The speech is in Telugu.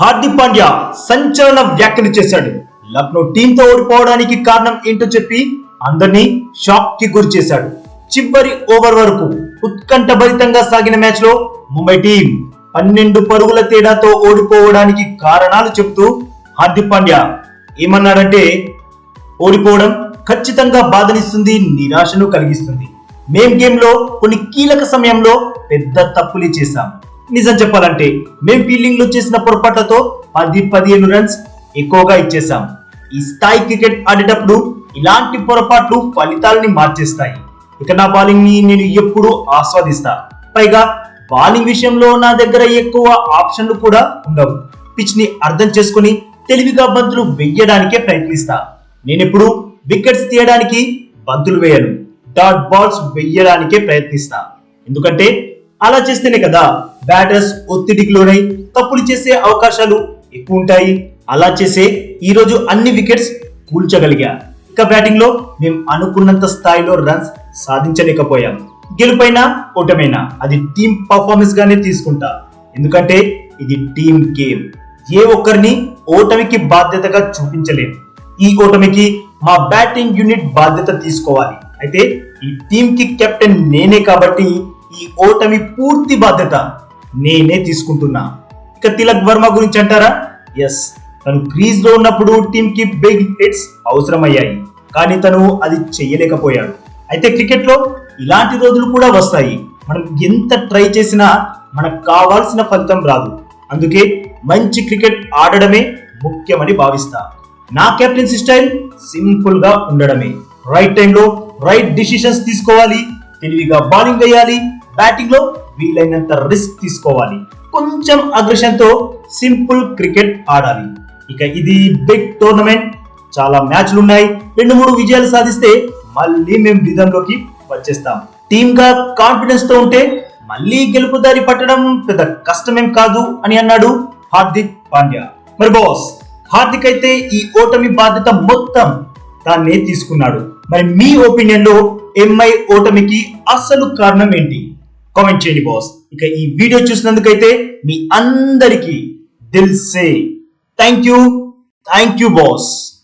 హార్దిక్ పాండ్యా సంచలన వ్యాఖ్యలు చేశాడు. లక్నో టీంతో ఓడిపోవడానికి కారణం ఏంటో చెప్పి అందరినీ షాక్కి గురి చేశాడు. చివరి ఓవర్ వరకు ఉత్కంఠభరితంగా సాగిన మ్యాచ్లో ముంబై టీం పన్నెండు పరుగుల తేడాతో ఓడిపోవడానికి కారణాలు చెప్తూ హార్దిక్ పాండ్యా ఏమన్నాడంటే ఓడిపోవడం ఖచ్చితంగా బాధనిస్తుంది నిరాశను కలిగిస్తుంది. మేం గేమ్లో కొన్ని కీలక సమయంలో పెద్ద తప్పులే చేశాం. నిజం చెప్పాలంటే మేం ఫీల్డింగ్లో చేసిన పొరపాట్లతో పది పదిహేను రన్స్ ఎక్కువగా ఇచ్చేసాం ఈ స్థాయి క్రికెట్ ఆడేటప్పుడు ఇలాంటి పొరపాట్లు ఫలితాలని మార్చేస్తాయి. ఇక నా బౌలింగ్ని నేను ఎప్పుడూ ఆస్వాదిస్తా. పైగా బౌలింగ్ విషయంలో నా దగ్గర ఎక్కువ ఆప్షన్లు కూడా ఉండవు. పిచ్ని అర్థం చేసుకుని తెలివిగా బంతులు వెయ్యడానికే ప్రయత్నిస్తా. నేనెప్పుడు వికెట్స్ తీయడానికి బంతులు వేయను. డాట్ బాల్స్ వెయ్యడానికే ప్రయత్నిస్తా. ఎందుకంటే అలా చేస్తేనే కదా బ్యాటర్స్ ఒత్తిడికి లోనై తప్పులు చేసే అవకాశాలు ఎక్కువ ఉంటాయి అలా చేసే ఈరోజు అన్ని వికెట్స్ కూల్చగలిగా. ఇక బ్యాటింగ్లో మేము అనుకున్నంత స్థాయిలో రన్స్ సాధించలేకపోయాం. గెలుపైనా ఓటమైనా అది టీం పర్ఫార్మెన్స్ గానే తీసుకుంటా. ఎందుకంటే ఇది టీం గేమ్. ఏ ఒక్కరిని ఓటమికి బాధ్యతగా చూపించలేము ఈ ఓటమికి మా బ్యాటింగ్ యూనిట్ బాధ్యత తీసుకోవాలి. అయితే ఈ టీంకి కెప్టెన్ నేనే కాబట్టి ఈ ఓటమి పూర్తి బాధ్యత నేనే తీసుకుంటున్నా. ఇక తిలక్ వర్మ గురించి అంటారా? ఎస్ తను క్రీజ్లో ఉన్నప్పుడు టీమ్కి బిగ్ హిట్స్ అవసరమయ్యాయి. కానీ తను అది చేయలేకపోయాడు. అయితే క్రికెట్లో ఇలాంటి రోజులు కూడా వస్తాయి. మనం ఎంత ట్రై చేసినా మనకు కావాల్సిన ఫలితం రాదు. అందుకే మంచి క్రికెట్ ఆడడమే ముఖ్యమని భావిస్తా. నా కెప్టెన్సీ స్టైల్ సింపుల్గా ఉండడమే. రైట్ టైంలో రైట్ డిసిషన్స్ తీసుకోవాలి. తెలివిగా బౌలింగ్ వేయాలి. బ్యాటింగ్లో వీలైనంత రిస్క్ తీసుకోవాలి. కొంచెం అగ్రెషన్తో సింపుల్ క్రికెట్ ఆడాలి. ఇక ఇది బిగ్ టోర్నమెంట్ చాలా మ్యాచ్లు ఉన్నాయి. రెండు మూడు విజయాలు సాధిస్తే మళ్ళీ మేము రిధంలోకి వచ్చేస్తాం. టీమ్గా కాన్ఫిడెన్స్తో ఉంటే మళ్ళీ గెలుపు దారి పట్టడం పెద్ద కష్టమేం కాదు అని అన్నాడు హార్దిక్ పాండ్యా. మరి బాస్ హార్దిక్ అయితే ఈ ఓటమి బాధ్యత మొత్తం తానే తీసుకున్నాడు. మరి మీ ఒపీనియన్లో ఎంఐ ఓటమికి అసలు కారణం ఏంటి? కామెంట్ చేయండి బాస్ ఇక ఈ వీడియో చూసినందుకైతే మీ అందరికీ దిల్ సే. Thank you thank you boss